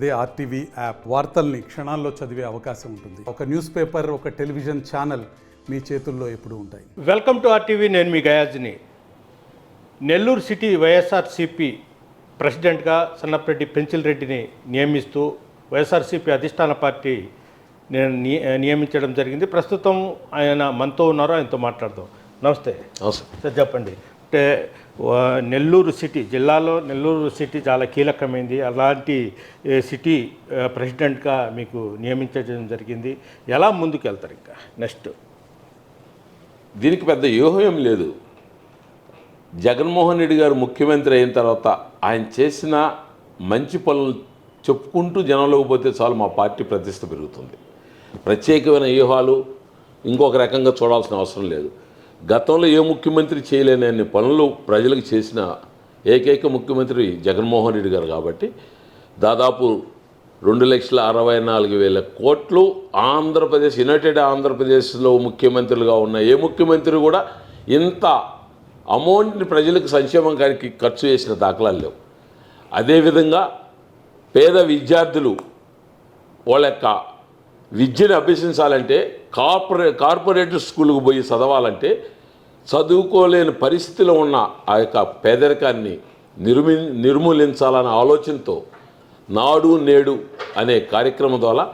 అదే RTV app వార్తల్ని క్షణాల్లో చదివే అవకాశం ఉంటుంది. ఒక న్యూస్ పేపర్ ఒక టెలివిజన్ ఛానల్ మీ చేతుల్లో ఎప్పుడూ ఉంటాయి. వెల్కమ్ టు ఆర్టీవీ నేను మీ గయాజ్ని. నెల్లూరు సిటీ వైఎస్ఆర్సిపి ప్రెసిడెంట్గా సన్నపరెడ్డి పెంచిల్ రెడ్డిని నియమిస్తూ వైఎస్ఆర్సిపి అధిష్టాన పార్టీ నేను నియమించడం జరిగింది. ప్రస్తుతం ఆయన మనతో ఉన్నారు ఆయనతో మాట్లాడదాం. నమస్తే. అవసరం సార్ చెప్పండి. అంటే నెల్లూరు సిటీ జిల్లాలో నెల్లూరు సిటీ చాలా కీలకమైంది. అలాంటి సిటీ ప్రెసిడెంట్గా మీకు నియమించడం జరిగింది. ఎలా ముందుకు వెళ్తారు ఇంకా? నెక్స్ట్. దీనికి పెద్ద వ్యూహం లేదు. జగన్మోహన్ రెడ్డి గారు ముఖ్యమంత్రి అయిన తర్వాత ఆయన చేసిన మంచి పనులు చెప్పుకుంటూ జనంలోకి పోతే చాలు మా పార్టీ ప్రతిష్ట పెరుగుతుంది. ప్రత్యేకమైన వ్యూహాలు ఇంకొక రకంగా చూడాల్సిన అవసరం లేదు. గతంలో ఏ ముఖ్యమంత్రి చేయలేని అన్ని పనులు ప్రజలకు చేసిన ఏకైక ముఖ్యమంత్రి జగన్మోహన్ రెడ్డి గారు కాబట్టి దాదాపు రెండు లక్షల అరవై నాలుగు వేల కోట్లు ఆంధ్రప్రదేశ్ యునైటెడ్ ఆంధ్రప్రదేశ్లో ముఖ్యమంత్రులుగా ఉన్న ఏ ముఖ్యమంత్రి కూడా ఇంత అమౌంట్ని ప్రజలకు సంక్షేమంకానికి ఖర్చు చేసిన దాఖలాలు లేవు. అదేవిధంగా పేద విద్యార్థులు వాళ్ళ యొక్క విద్యను అభ్యసించాలంటే కార్పొరే కార్పొరేట్ స్కూల్కి పోయి చదవాలంటే చదువుకోలేని పరిస్థితిలో ఉన్న ఆ యొక్క పేదరికాన్ని నిర్మి నిర్మూలించాలన్న ఆలోచనతో నాడు నేడు అనే కార్యక్రమం ద్వారా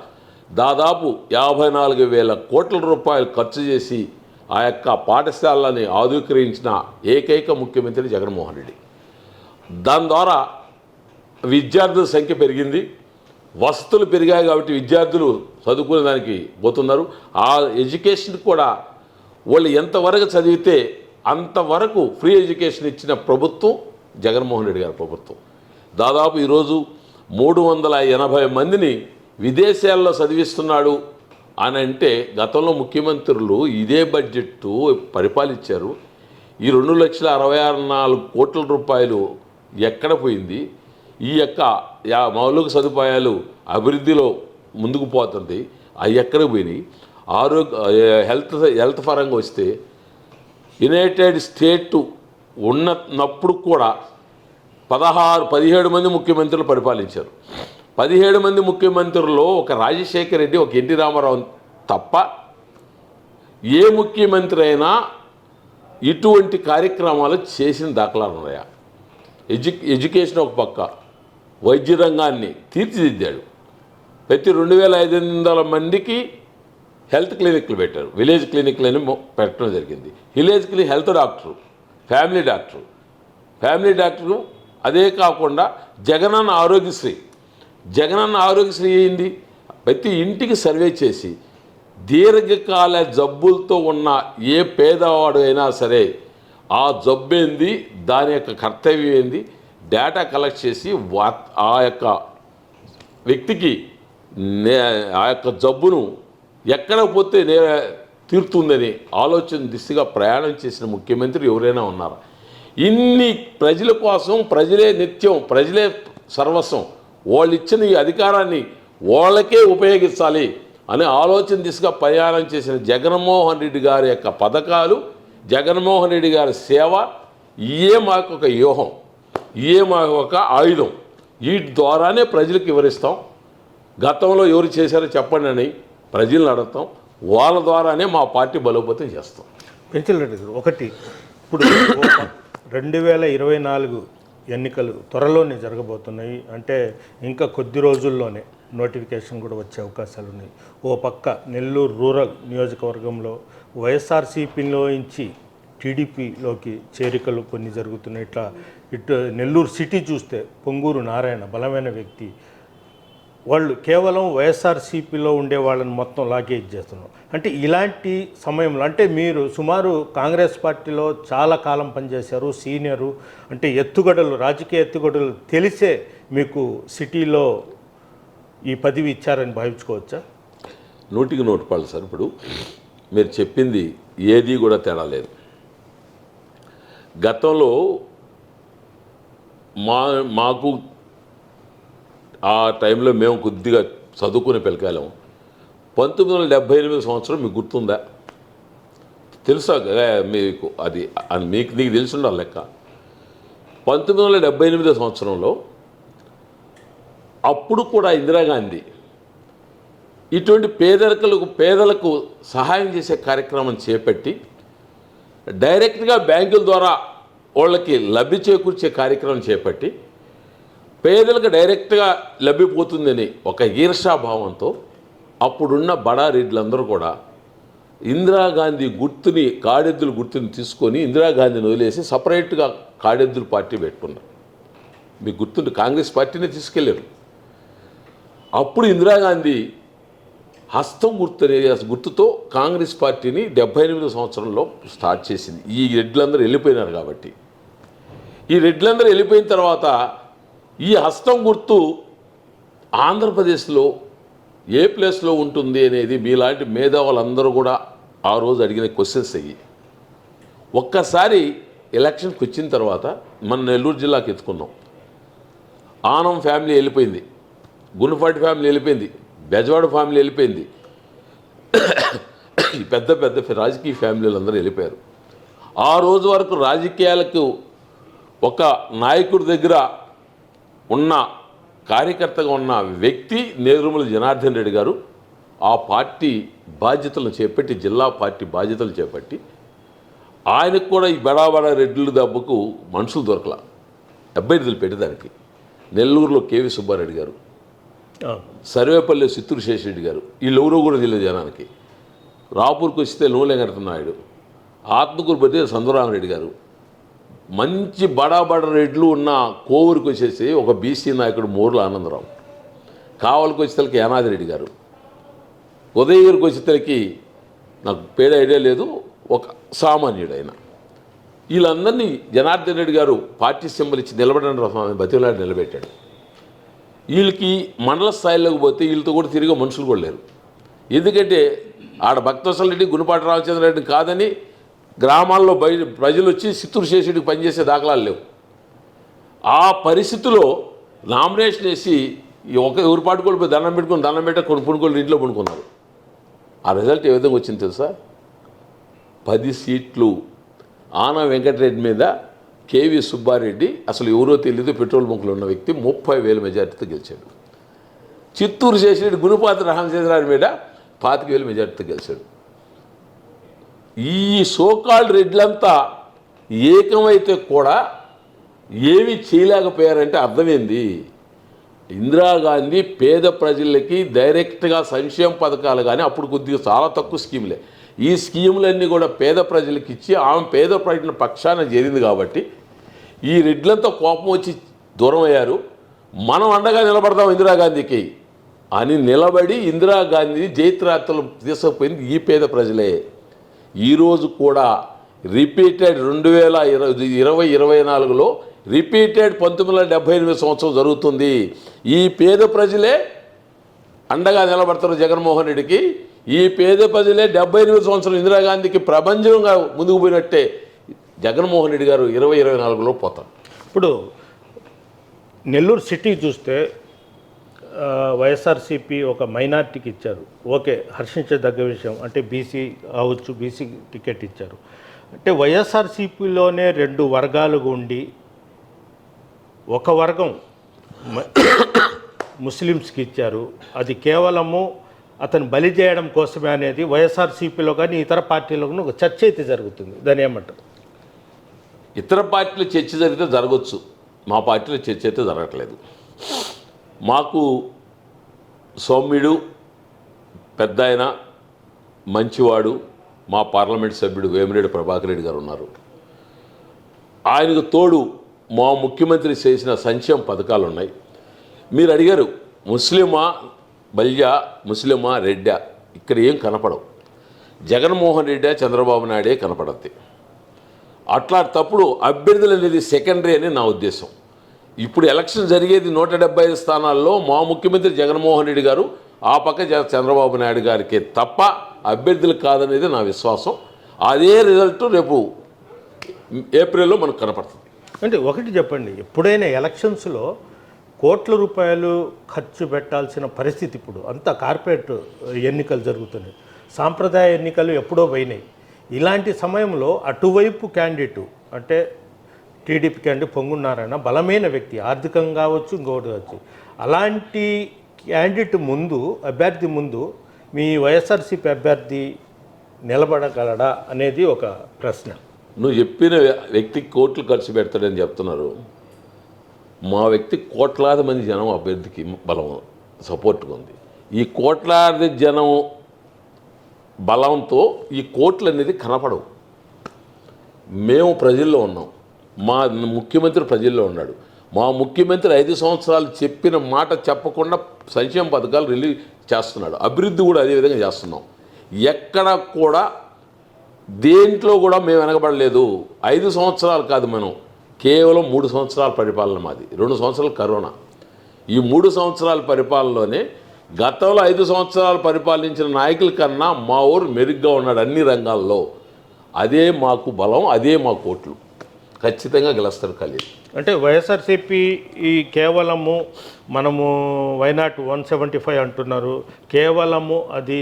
దాదాపు యాభై నాలుగు వేల కోట్ల రూపాయలు ఖర్చు చేసి ఆ యొక్క పాఠశాలని ఆధుకరించిన ఏకైక ముఖ్యమంత్రి జగన్మోహన్ రెడ్డి. దాని ద్వారా విద్యార్థుల సంఖ్య పెరిగింది వసతులు పెరిగాయి కాబట్టి విద్యార్థులు చదువుకునే దానికి పోతున్నారు. ఆ ఎడ్యుకేషన్ కూడా వాళ్ళు ఎంతవరకు చదివితే అంతవరకు ఫ్రీ ఎడ్యుకేషన్ ఇచ్చిన ప్రభుత్వం జగన్మోహన్ రెడ్డి గారి ప్రభుత్వం. దాదాపు ఈరోజు మూడు వందల ఎనభై మందిని విదేశాల్లో చదివిస్తున్నాడు అని అంటే గతంలో ముఖ్యమంత్రులు ఇదే బడ్జెట్ పరిపాలించారు. ఈ రెండు లక్షల అరవై ఆరు నాలుగు కోట్ల రూపాయలు ఎక్కడ పోయింది? ఈ యొక్క మౌలిక సదుపాయాలు అభివృద్ధిలో ముందుకు పోతుంది. అవి ఎక్కడ పోయినాయి? ఆరోగ్య హెల్త్ హెల్త్ పరంగా వస్తే యునైటెడ్ స్టేట్ ఉన్నప్పుడు కూడా పదహారు పదిహేడు మంది ముఖ్యమంత్రులు పరిపాలించారు. పదిహేడు మంది ముఖ్యమంత్రుల్లో ఒక రాజశేఖర రెడ్డి ఒక ఎన్టీ రామారావు తప్ప ఏ ముఖ్యమంత్రి అయినా ఇటువంటి కార్యక్రమాలు చేసిన దాఖలాలు ఉన్నాయా? ఎడ్యు ఎడ్యుకేషన్ ఒక పక్క వైద్య రంగాన్ని తీర్చిదిద్దాడు. ప్రతి రెండు వేల ఐదు వందల మందికి హెల్త్ క్లినిక్లు పెట్టారు. విలేజ్ క్లినిక్లని అని పెట్టడం జరిగింది. Village clinic health doctor family doctor. Family doctor అదే కాకుండా జగనన్న ఆరోగ్యశ్రీ. జగనన్న ఆరోగ్యశ్రీ ఏంది? ప్రతి ఇంటికి సర్వే చేసి దీర్ఘకాల జబ్బులతో ఉన్న ఏ పేదవాడు అయినా సరే ఆ జబ్బు ఏంది? దాని యొక్క కర్తవ్యం ఏంది? డేటా కలెక్ట్ చేసి వా ఆ యొక్క వ్యక్తికి నే ఆ యొక్క జబ్బును ఎక్కడ పోతే నే తీరుతుందని ఆలోచన దిశగా ప్రయాణం చేసిన ముఖ్యమంత్రి ఎవరైనా ఉన్నారా? ఇన్ని ప్రజల కోసం ప్రజలే నిత్యం ప్రజలే సర్వస్వం వాళ్ళు ఇచ్చిన ఈ అధికారాన్ని వాళ్ళకే ఉపయోగించాలి అనే ఆలోచన దిశగా ప్రయాణం చేసిన జగన్మోహన్ రెడ్డి గారి యొక్క పథకాలు జగన్మోహన్ రెడ్డి గారి సేవ ఇయే మాకు ఒక వ్యూహం ఇయే మాకు ఒక ఆయుధం. వీటి ద్వారానే ప్రజలకు వివరిస్తాం. గతంలో ఎవరు చేశారో చెప్పండి అని ప్రజలను అడుగుతాం. వాళ్ళ ద్వారానే మా పార్టీ బలోపేతం చేస్తాం. పెంచిల్ రెడ్డి గారు ఒకటి ఇప్పుడు రెండు వేల ఇరవై నాలుగు ఎన్నికలు త్వరలోనే జరగబోతున్నాయి. అంటే ఇంకా కొద్ది రోజుల్లోనే నోటిఫికేషన్ కూడా వచ్చే అవకాశాలు ఉన్నాయి. ఓ పక్క నెల్లూరు రూరల్ నియోజకవర్గంలో వైఎస్ఆర్సీపీలో నుంచి టీడీపీలోకి చేరికలు కొన్ని జరుగుతున్నాయి. ఇట్లా ఇటు నెల్లూరు సిటీ చూస్తే పొంగూరు నారాయణ బలమైన వ్యక్తి వాళ్ళు కేవలం వైఎస్ఆర్సీపీలో ఉండే వాళ్ళని మొత్తం లాగేజ్ చేస్తున్నారు. అంటే ఇలాంటి సమయంలో అంటే మీరు సుమారు కాంగ్రెస్ పార్టీలో చాలా కాలం పనిచేశారు సీనియరు అంటే ఎత్తుగడలు రాజకీయ ఎత్తుగడలు తెలిసే మీకు సిటీలో ఈ పదవి ఇచ్చారని భావించుకోవచ్చా? నూటికి నోటు పాలు సార్ ఇప్పుడు. మీరు చెప్పింది ఏది కూడా తేడా లేదు. గతంలో మా మాకు ఆ టైంలో మేము కొద్దిగా చదువుకుని పిల్లకాయలం. పంతొమ్మిది వందల డెబ్భై ఎనిమిది సంవత్సరం మీకు గుర్తుందా? తెలుసా కదా మీకు అది అది మీకు నీకు తెలిసి ఉండాలి లెక్క? పంతొమ్మిది వందల డెబ్భై ఎనిమిదో సంవత్సరంలో అప్పుడు కూడా ఇందిరాగాంధీ ఇటువంటి పేదరికలకు పేదలకు సహాయం చేసే కార్యక్రమం చేపట్టి డైరెక్ట్గా బ్యాంకుల ద్వారా వాళ్ళకి లబ్ధి చేకూర్చే కార్యక్రమం చేపట్టి పేదలకు డైరెక్ట్గా లభ్యపోతుందని ఒక ఈర్షాభావంతో అప్పుడున్న బడా రెడ్లందరూ కూడా ఇందిరాగాంధీ గుర్తుని కాడెద్దుల గుర్తుని తీసుకొని ఇందిరాగాంధీని వదిలేసి సపరేట్గా కాడెద్దుల పార్టీ పెట్టుకున్నారు. మీ గుర్తుంటే కాంగ్రెస్ పార్టీనే తీసుకెళ్ళారు అప్పుడు ఇందిరాగాంధీ హస్తం గుర్తు అనే గుర్తుతో కాంగ్రెస్ పార్టీని డెబ్బై ఎనిమిదో సంవత్సరంలో స్టార్ట్ చేసింది. ఈ రెడ్లందరూ వెళ్ళిపోయినారు కాబట్టి. ఈ రెడ్లందరూ వెళ్ళిపోయిన తర్వాత ఈ హస్తం గుర్తు ఆంధ్రప్రదేశ్లో ఏ ప్లేస్లో ఉంటుంది అనేది మీలాంటి మేధావులందరూ కూడా ఆ రోజు అడిగిన క్వశ్చన్స్ అయ్యి. ఒక్కసారి ఎలక్షన్కి వచ్చిన తర్వాత మన నెల్లూరు జిల్లాకి ఎత్తుకున్నాం. ఆనం ఫ్యామిలీ వెళ్ళిపోయింది. గుండెపాటి ఫ్యామిలీ వెళ్ళిపోయింది. బెజవాడ ఫ్యామిలీ వెళ్ళిపోయింది. పెద్ద పెద్ద రాజకీయ ఫ్యామిలీలు అందరూ వెళ్ళిపోయారు. ఆ రోజు వరకు రాజకీయాలకు ఒక నాయకుడి దగ్గర ఉన్న కార్యకర్తగా ఉన్న వ్యక్తి నేరుమల జనార్దన్ రెడ్డి గారు ఆ పార్టీ బాధ్యతలను చేపట్టి జిల్లా పార్టీ బాధ్యతలు చేపట్టి ఆయనకు కూడా ఈ బడా బడా రెడ్ల దెబ్బకు మనుషులు దొరకల. అభ్యర్థులు పెట్టేదానికి నెల్లూరులో కేవి సుబ్బారెడ్డి గారు. సర్వేపల్లి చిత్తూరు శేషరెడ్డి గారు. వీళ్ళెవరూ కూడా తెలియదు జనానికి. రాపూర్కి వస్తే నూలెంకటనాయుడు ఆత్మకూరు పోతే సందరామరెడ్డి గారు. మంచి బడా బడా రెడ్లు ఉన్న కోవూరికి వచ్చేసి ఒక బీసీ నాయకుడు మోర్ల ఆనందరావు. కావలికి వచ్చేసరికి యానాదిరెడ్డి గారు. ఉదయగిరికి వచ్చేసరికి నాకు పేడ ఐడియా లేదు ఒక సామాన్యుడు ఆయన వీళ్ళందరినీ జనార్దన్ రెడ్డి గారు పార్టీ సింబల్ ఇచ్చి నిలబడని బతిలాడి నిలబెట్టాడు. వీళ్ళకి మండల స్థాయిలోకి పోతే వీళ్ళతో కూడా తిరిగే మనుషులు కూడా లేరు. ఎందుకంటే ఆడ భక్తవసల రెడ్డి గుణపాటి రామచంద్రరెడ్డి కాదని గ్రామాల్లో బయట ప్రజలు వచ్చి చిత్తూరు శేషుడికి పనిచేసే దాఖలాలు లేవు. ఆ పరిస్థితిలో నామినేషన్ వేసి ఒక ఎవరి పాటు కూడా పోయి దండం పెట్టుకుని దండం పెట్ట కొన్ని పుణుకోళ్ళు ఇంట్లో పుణుకున్నారు ఆ రిజల్ట్ ఏ విధంగా వచ్చింది తెలుసా? పది సీట్లు ఆన వెంకటరెడ్డి మీద కేవి సుబ్బారెడ్డి అసలు ఎవరో తెలియదు పెట్రోల్ బంకులో ఉన్న వ్యక్తి ముప్పై వేల మెజార్టీతో గెలిచాడు. చిత్తూరు చేసిరెడ్డి గుణపాత్ర రామచంద్రారెడ్డి మీద పాతిక వేల మెజార్టీతో గెలిచాడు. ఈ సోకాల్డ్ రెడ్లంతా ఏకమైతే కూడా ఏమీ చేయలేకపోయారంటే అర్థమైంది? ఇందిరాగాంధీ పేద ప్రజలకి డైరెక్ట్గా సంక్షేమ పథకాలు కానీ అప్పుడు కొద్దిగా చాలా తక్కువ స్కీములే. ఈ స్కీములన్నీ కూడా పేద ప్రజలకు ఇచ్చి ఆమె పేద ప్రజల పక్షాన చేరింది కాబట్టి ఈ రెడ్లంతా కోపం వచ్చి దూరం అయ్యారు మనం అండగా నిలబడదాం ఇందిరాగాంధీకి అని నిలబడి ఇందిరాగాంధీ జైత్రాత్రలు తీసుకుపోయింది ఈ పేద ప్రజలే. ఈరోజు కూడా రిపీటెడ్ రెండు వేల ఇరవై ఇరవై ఇరవై నాలుగులో రిపీటెడ్ పంతొమ్మిది వందల డెబ్బై ఎనిమిది సంవత్సరం జరుగుతుంది. ఈ పేద ప్రజలే అండగా నిలబడతారు జగన్మోహన్ రెడ్డికి. ఈ పేద ప్రజలే డెబ్బై ఎనిమిది సంవత్సరం ఇందిరాగాంధీకి ప్రపంచంగా ముందుకు పోయినట్టే జగన్మోహన్ రెడ్డి గారు ఇరవై ఇరవై నాలుగులో పోతారు. ఇప్పుడు నెల్లూరు సిటీ చూస్తే వైఎస్ఆర్సీపీ ఒక మైనార్టీకి ఇచ్చారు. ఓకే హర్షించదగ్గ విషయం. అంటే బీసీ అవచ్చు బీసీ టికెట్ ఇచ్చారు. అంటే వైఎస్ఆర్సీపీలోనే రెండు వర్గాలుగా ఉండి ఒక వర్గం ముస్లిమ్స్కి ఇచ్చారు. అది కేవలము అతను బలి చేయడం కోసమే అనేది వైఎస్ఆర్సీపీలో కానీ ఇతర పార్టీలో కానీ ఒక చర్చ అయితే జరుగుతుంది. దాని ఏమంటారు? ఇతర పార్టీలో చర్చ జరిగితే జరగచ్చు. మా పార్టీలో చర్చ అయితే జరగట్లేదు. మాకు సౌమ్యుడు పెద్ద ఆయన మంచివాడు మా పార్లమెంట్ సభ్యుడు వేమిరెడ్డి ప్రభాకర్ రెడ్డి గారు ఉన్నారు. ఆయనకు తోడు మా ముఖ్యమంత్రి చేసిన సంక్షేమ పథకాలు ఉన్నాయి. మీరు అడిగారు ముస్లిమా బల్యా ముస్లిమా రెడ్డా? ఇక్కడ ఏం కనపడవు. జగన్మోహన్ రెడ్డి చంద్రబాబు నాయుడే కనపడద్ది. అట్లా తప్పుడు అభ్యర్థులు అనేది సెకండరీ అని నా ఉద్దేశం. ఇప్పుడు ఎలక్షన్ జరిగేది నూట డెబ్బై ఐదు స్థానాల్లో మా ముఖ్యమంత్రి జగన్మోహన్ రెడ్డి గారు ఆ పక్క చంద్రబాబు నాయుడు గారికి తప్ప అభ్యర్థులు కాదనేది నా విశ్వాసం. అదే రిజల్ట్ రేపు ఏప్రిల్లో మనకు కనపడుతుంది. అంటే ఒకటి చెప్పండి ఎప్పుడైనా ఎలక్షన్స్లో కోట్ల రూపాయలు ఖర్చు పెట్టాల్సిన పరిస్థితి ఇప్పుడు అంతా కార్పొరేట్ ఎన్నికలు జరుగుతున్నాయి. సాంప్రదాయ ఎన్నికలు ఎప్పుడో పోయినాయి. ఇలాంటి సమయంలో అటువైపు క్యాండిడేటు అంటే టీడీపీకి అంటే పొంగున్నారాయణ బలమైన వ్యక్తి ఆర్థికంగా కావచ్చు ఇంకోటి కావచ్చు. అలాంటి క్యాండిడేట్ ముందు అభ్యర్థి ముందు మీ వైఎస్ఆర్సీపీ అభ్యర్థి నిలబడగలడా అనేది ఒక ప్రశ్న. నువ్వు చెప్పిన వ్యక్తికి కోట్లు ఖర్చు పెడతాడని చెప్తున్నారు. మా వ్యక్తి కోట్లాది మంది జనం అభ్యర్థికి బలం సపోర్ట్గా ఉంది. ఈ కోట్లాది జనం బలంతో ఈ కోట్లు అనేది కనపడవు. మేము ప్రజల్లో ఉన్నాం. మా ముఖ్యమంత్రి ప్రజల్లో ఉన్నాడు. మా ముఖ్యమంత్రి ఐదు సంవత్సరాలు చెప్పిన మాట చెప్పకుండా సంక్షేమ పథకాలు రిలీజ్ చేస్తున్నాడు. అభివృద్ధి కూడా అదే విధంగా చేస్తున్నాం. ఎక్కడ కూడా దేంట్లో కూడా మేము వెనకబడలేదు. ఐదు సంవత్సరాలు కాదు మనం. కేవలం మూడు సంవత్సరాల పరిపాలన మాది. రెండు సంవత్సరాలు కరోనా. ఈ మూడు సంవత్సరాల పరిపాలనలోనే గతంలో ఐదు సంవత్సరాలు పరిపాలించిన నాయకుల కన్నా మా ఊరు మెరుగ్గా ఉన్నాడు అన్ని రంగాల్లో. అదే మాకు బలం అదే మా కోట్లు. ఖచ్చితంగా గెలుస్తారు ఖలీల్. అంటే వైఎస్ఆర్సీపీ ఈ కేవలము మనము వైనాట్ వన్ సెవెంటీ ఫైవ్ అంటున్నారు. కేవలము అది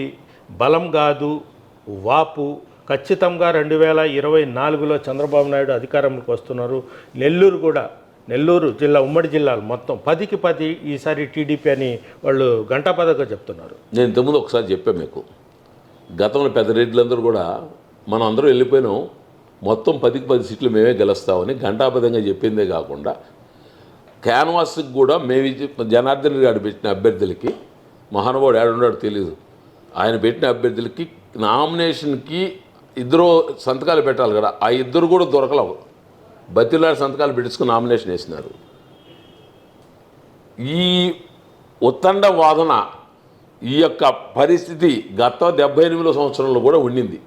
బలం కాదు వాపు. ఖచ్చితంగా రెండు వేల ఇరవై నాలుగులో చంద్రబాబు నాయుడు అధికారంలోకి వస్తున్నారు. నెల్లూరు కూడా నెల్లూరు జిల్లా ఉమ్మడి జిల్లాలు మొత్తం పదికి పది ఈసారి టీడీపీ అని వాళ్ళు గంటాపదగా చెప్తున్నారు. నేను ఇంతకుముందు ఒకసారి చెప్పాను మీకు. గతంలో పెద్ద రెడ్లందరూ కూడా మనం అందరూ వెళ్ళిపోయినాం. మొత్తం పదికి పది సీట్లు మేమే గెలుస్తామని ఘంటాపదంగా చెప్పిందే కాకుండా క్యాన్వాస్కి కూడా మేము జనార్దన్ గారు పెట్టిన అభ్యర్థులకి మహానుభావుడు ఏడున్నాడు తెలియదు ఆయన పెట్టిన అభ్యర్థులకి నామినేషన్కి ఇద్దరు సంతకాలు పెట్టాలి కదా ఆ ఇద్దరు కూడా దొరకలేవు. బతిలాడి సంతకాలు పెట్టించుకుని నామినేషన్ వేసినారు. ఈ ఉత్తండ వాదన ఈ యొక్క పరిస్థితి గత డెబ్బై ఎనిమిదో సంవత్సరంలో కూడా ఉండింది.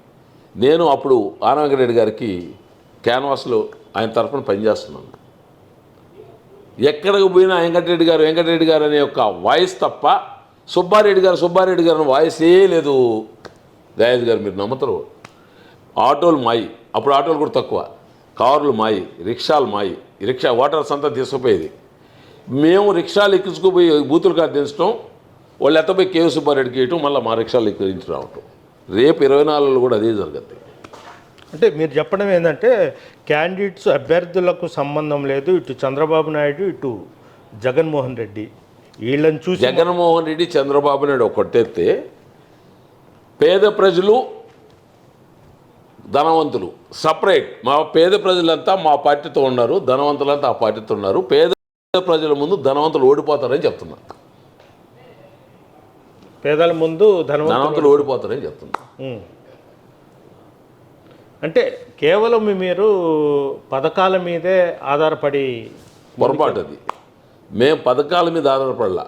నేను అప్పుడు ఆనవెంకటరెడ్డి గారికి క్యాన్వాస్లో ఆయన తరఫున పనిచేస్తున్నాను. ఎక్కడికి పోయినా వెంకటరెడ్డి గారు వెంకటరెడ్డి గారు అనే ఒక వాయిస్ తప్ప సుబ్బారెడ్డి గారు సుబ్బారెడ్డి గారు అనే వాయిసే లేదు. దయాజ్ గారు మీరు నమ్ముతారు. ఆటోలు మాయి. అప్పుడు ఆటోలు కూడా తక్కువ. కార్లు మాయి. రిక్షాలు మాయి. రిక్షా ఓటర్స్ అంతా తీసుకుపోయేది. మేము రిక్షాలు ఎక్కించుకుపోయి బూతులు కాదు దించడం వాళ్ళు ఎత్తపోయి కేవీ సుబ్బారెడ్డికి వేయటం మళ్ళీ మా రిక్షాలు ఎక్కించి రావటం రేపు ఇరవై నాలుగులో కూడా అదే జరుగుద్ది. అంటే మీరు చెప్పడం ఏంటంటే క్యాండిడేట్స్ అభ్యర్థులకు సంబంధం లేదు. ఇటు చంద్రబాబు నాయుడు ఇటు జగన్మోహన్ రెడ్డి. వీళ్ళని చూసి జగన్మోహన్ రెడ్డి చంద్రబాబు నాయుడు కొట్టేస్తే పేద ప్రజలు ధనవంతులు. సపరేట్. మా పేద ప్రజలంతా మా పార్టీతో ఉన్నారు ధనవంతులంతా ఆ పార్టీతో ఉన్నారు. పేద ప్రజల ముందు ధనవంతులు ఓడిపోతారని చెప్తున్నారు పేదల ముందు ధనవంతులు ఓడిపోతారని ఉం. అంటే కేవలం మీరు పథకాల మీదే ఆధారపడి పొరపాటు అది. మేము పథకాల మీద ఆధారపడలా.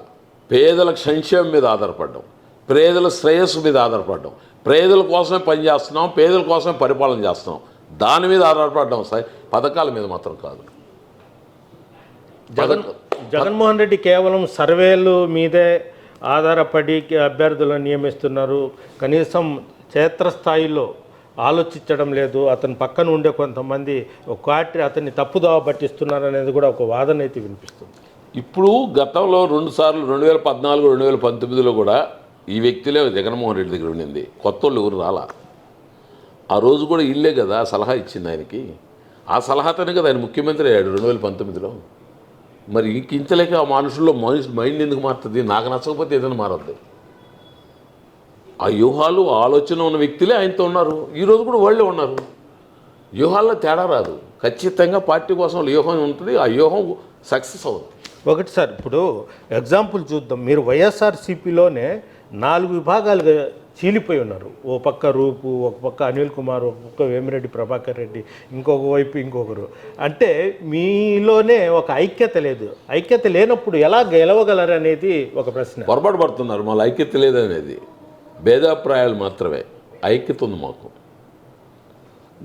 పేదల సంక్షేమం మీద ఆధారపడ్డాం. పేదల శ్రేయస్సు మీద ఆధారపడ్డాం. పేదల కోసమే పనిచేస్తున్నాం పేదల కోసమే పరిపాలన చేస్తున్నాం. దాని మీద ఆధారపడ్డాం సార్. పథకాల మీద మాత్రం కాదు. జగన్ జగన్మోహన్ రెడ్డి కేవలం సర్వేలు మీదే ఆధారపడి అభ్యర్థులను నియమిస్తున్నారు. కనీసం క్షేత్రస్థాయిలో ఆలోచించడం లేదు. అతని పక్కన ఉండే కొంతమంది ఒక అతన్ని తప్పుదావ పట్టిస్తున్నారు అనేది కూడా ఒక వాదన అయితే వినిపిస్తుంది. ఇప్పుడు గతంలో రెండు సార్లు రెండు వేల పద్నాలుగు రెండు వేల పంతొమ్మిదిలో కూడా ఈ వ్యక్తిలే జగన్మోహన్ రెడ్డి దగ్గర ఉండింది. కొత్త వాళ్ళు ఎవరు రాలా? ఆ రోజు కూడా ఇల్లే కదా సలహా ఇచ్చింది ఆయనకి. ఆ సలహాతోనే కదా ఆయన ముఖ్యమంత్రి అయ్యాడు రెండు వేల పంతొమ్మిదిలో. మరి ఇంకించలేక ఆ మనుషుల్లో మనిషి మైండ్ ఎందుకు మారుతుంది? నాకు నచ్చకపోతే ఏదైనా మారద్దు. ఆ వ్యూహాలు ఆలోచన ఉన్న వ్యక్తులే ఆయనతో ఉన్నారు. ఈరోజు కూడా వాళ్ళే ఉన్నారు. వ్యూహాల్లో తేడా రాదు. ఖచ్చితంగా పార్టీ కోసం వ్యూహం ఉంటుంది. ఆ వ్యూహం సక్సెస్ అవుతుంది ఒకటి సార్ ఇప్పుడు ఎగ్జాంపుల్ చూద్దాం. మీరు వైఎస్ఆర్సీపీలోనే నాలుగు విభాగాలుగా చీలిపోయి ఉన్నారు. ఓ పక్క రూపు ఒక పక్క అనిల్ కుమార్ ఒక పక్క వేమిరెడ్డి ప్రభాకర్ రెడ్డి ఇంకొక వైపు ఇంకొకరు. అంటే మీలోనే ఒక ఐక్యత లేదు. ఐక్యత లేనప్పుడు ఎలా గెలవగలరు అనేది ఒక ప్రశ్న. పొరపాటు పడుతున్నారు. మళ్ళీ ఐక్యత లేదనేది. భేదాభిప్రాయాలు మాత్రమే. ఐక్యత ఉంది మాకు.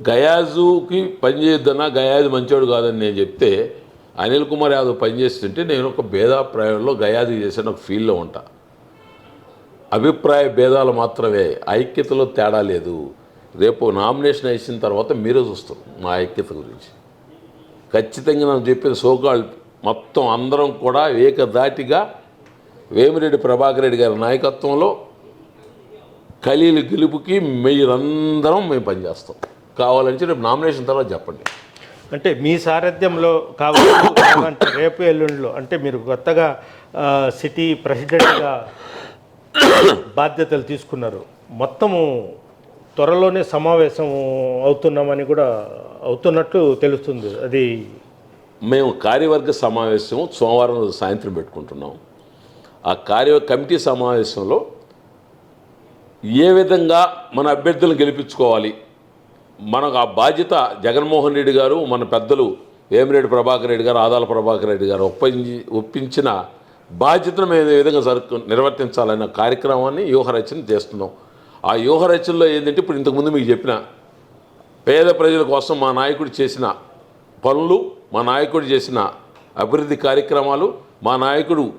గయాజుకి పనిచేయొద్దన్నా గయాజు మంచోడు కాదని నేను చెప్తే అనిల్ కుమార్ యాదవ్ పనిచేస్తుంటే నేను ఒక భేదాభిప్రాయంలో గయాజు చేసిన ఒక ఫీల్లో ఉంటాను అభిప్రాయ భేదాలు మాత్రమే. ఐక్యతలో తేడా లేదు. రేపు నామినేషన్ వేసిన తర్వాత మీరే చూస్తారు మా ఐక్యత గురించి. ఖచ్చితంగా నేను చెప్పిన సోకాల్ మొత్తం అందరం కూడా ఏకధాటిగా వేమిరెడ్డి ప్రభాకర్ రెడ్డి గారి నాయకత్వంలో ఖలీలు గెలుపుకి మీరందరం మేము పనిచేస్తాం. కావాలని రేపు నామినేషన్ తర్వాత చెప్పండి. అంటే మీ సారథ్యంలో కావచ్చు రేపు ఎల్లుండిలో. అంటే మీరు కొత్తగా సిటీ ప్రెసిడెంట్గా బాధ్యతలు తీసుకున్నారు. మొత్తము త్వరలోనే సమావేశం అవుతున్నామని కూడా అవుతున్నట్లు తెలుస్తుంది. అది మేము కార్యవర్గ సమావేశం సోమవారం సాయంత్రం పెట్టుకుంటున్నాం. ఆ కార్య కమిటీ సమావేశంలో ఏ విధంగా మన అభ్యర్థులను గెలిపించుకోవాలి మనకు ఆ బాధ్యత జగన్మోహన్ రెడ్డి గారు మన పెద్దలు వేమిరెడ్డి ప్రభాకర్ రెడ్డి గారు ఆదాల ప్రభాకర్ రెడ్డి గారు ఒప్పించి ఒప్పించిన బాధ్యతను మేము ఏ విధంగా జరుపు నిర్వర్తించాలన్న కార్యక్రమాన్ని వ్యూహరచన చేస్తున్నాం. ఆ వ్యూహరచనలో ఏంటంటే ఇప్పుడు ఇంతకుముందు మీకు చెప్పిన పేద ప్రజల కోసం మా నాయకుడు చేసిన పనులు మా నాయకుడు చేసిన అభివృద్ధి కార్యక్రమాలు మా నాయకుడు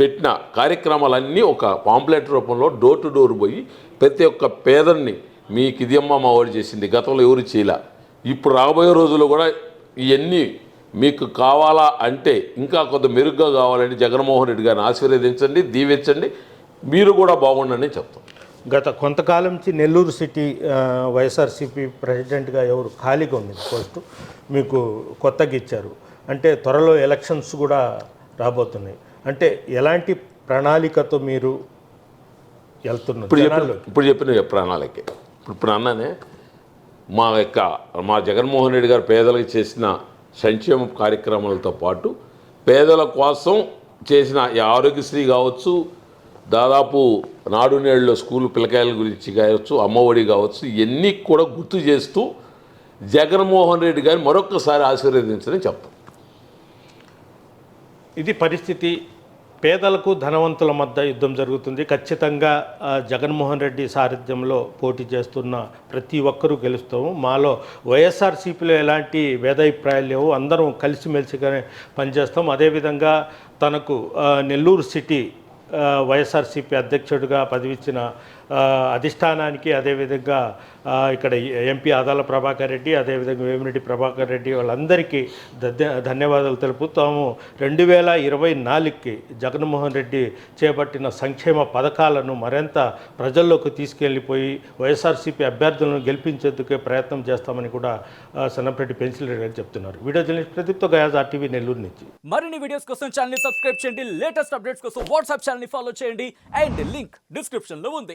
పెట్టిన కార్యక్రమాలన్నీ ఒక పాంప్లెట్ రూపంలో డోర్ టు డోర్ పోయి ప్రతి ఒక్క పేదల్ని మీకు ఇది మా వాడు చేసింది గతంలో ఎవరు చేయలే. ఇప్పుడు రాబోయే రోజుల్లో కూడా ఇవన్నీ మీకు కావాలా అంటే ఇంకా కొంత మెరుగ్గా కావాలంటే జగన్మోహన్ రెడ్డి గారిని ఆశీర్వదించండి దీవించండి. మీరు కూడా బాగుండండి చెప్తాం. గత కొంతకాలం నుంచి నెల్లూరు సిటీ వైఎస్ఆర్సీపీ ప్రెసిడెంట్గా ఎవరు ఖాళీగా ఉంది పోస్టు మీకు కొత్తగా ఇచ్చారు. అంటే త్వరలో ఎలక్షన్స్ కూడా రాబోతున్నాయి. అంటే ఎలాంటి ప్రణాళికతో మీరు వెళ్తున్నారు ఇప్పుడు చెప్పిన ప్రణాళిక. ఇప్పుడు ఇప్పుడు అన్నానే మా యొక్క మా జగన్మోహన్ రెడ్డి గారు పేదలకు చేసిన సంక్షేమ కార్యక్రమాలతో పాటు పేదల కోసం చేసిన ఈ ఆరోగ్యశ్రీ కావచ్చు దాదాపు నాడు నేడులో స్కూల్ పిల్లకాయల గురించి కావచ్చు అమ్మఒడి కావచ్చు ఇవన్నీ కూడా గుర్తు చేస్తూ జగన్మోహన్ రెడ్డి గారిని మరొక్కసారి ఆశీర్వదించని చెప్తాం. ఇది పరిస్థితి పేదలకు ధనవంతుల మధ్య యుద్ధం జరుగుతుంది. ఖచ్చితంగా జగన్మోహన్ రెడ్డి సారథ్యంలో పోటీ చేస్తున్న ప్రతి ఒక్కరూ గెలుస్తాము. మాలో వైఎస్ఆర్సీపీలో ఎలాంటి భేదాభిప్రాయాలు లేవు. అందరం కలిసిమెలిసిగానే పనిచేస్తాం. అదేవిధంగా తనకు నెల్లూరు సిటీ వైఎస్ఆర్సీపీ అధ్యక్షుడిగా పదవిచ్చిన అధిష్టానానికి అదేవిధంగా ఇక్కడ ఎంపీ ఆదాల ప్రభాకర్ రెడ్డి అదేవిధంగా వేమిరెడ్డి ప్రభాకర్ రెడ్డి వాళ్ళందరికీ ధన్య ధన్యవాదాలు తెలుపుతాము రెండు వేల ఇరవై నాలుగుకి జగన్మోహన్ రెడ్డి చేపట్టిన సంక్షేమ పథకాలను మరింత ప్రజల్లోకి తీసుకెళ్ళిపోయి వైఎస్ఆర్సీపీ అభ్యర్థులను గెలిపించేందుకే ప్రయత్నం చేస్తామని కూడా సన్నపరెడ్డి పెన్సిల్ రెడ్డి గారు చెప్తున్నారు. వీడియో జర్నలిస్ట్ ప్రదీప్తో గయాజ్ ఆర్టీవీ నెల్లూరు నుంచి. మరిన్ని వీడియోస్ కోసం ఛానల్ సబ్స్క్రైబ్ చేయండి. లేటెస్ట్ అప్డేట్స్ కోసం వాట్సాప్ ఛానల్ ఫాలో చేయండి. అండ్ లింక్ డిస్క్రిప్షన్లో ఉంది.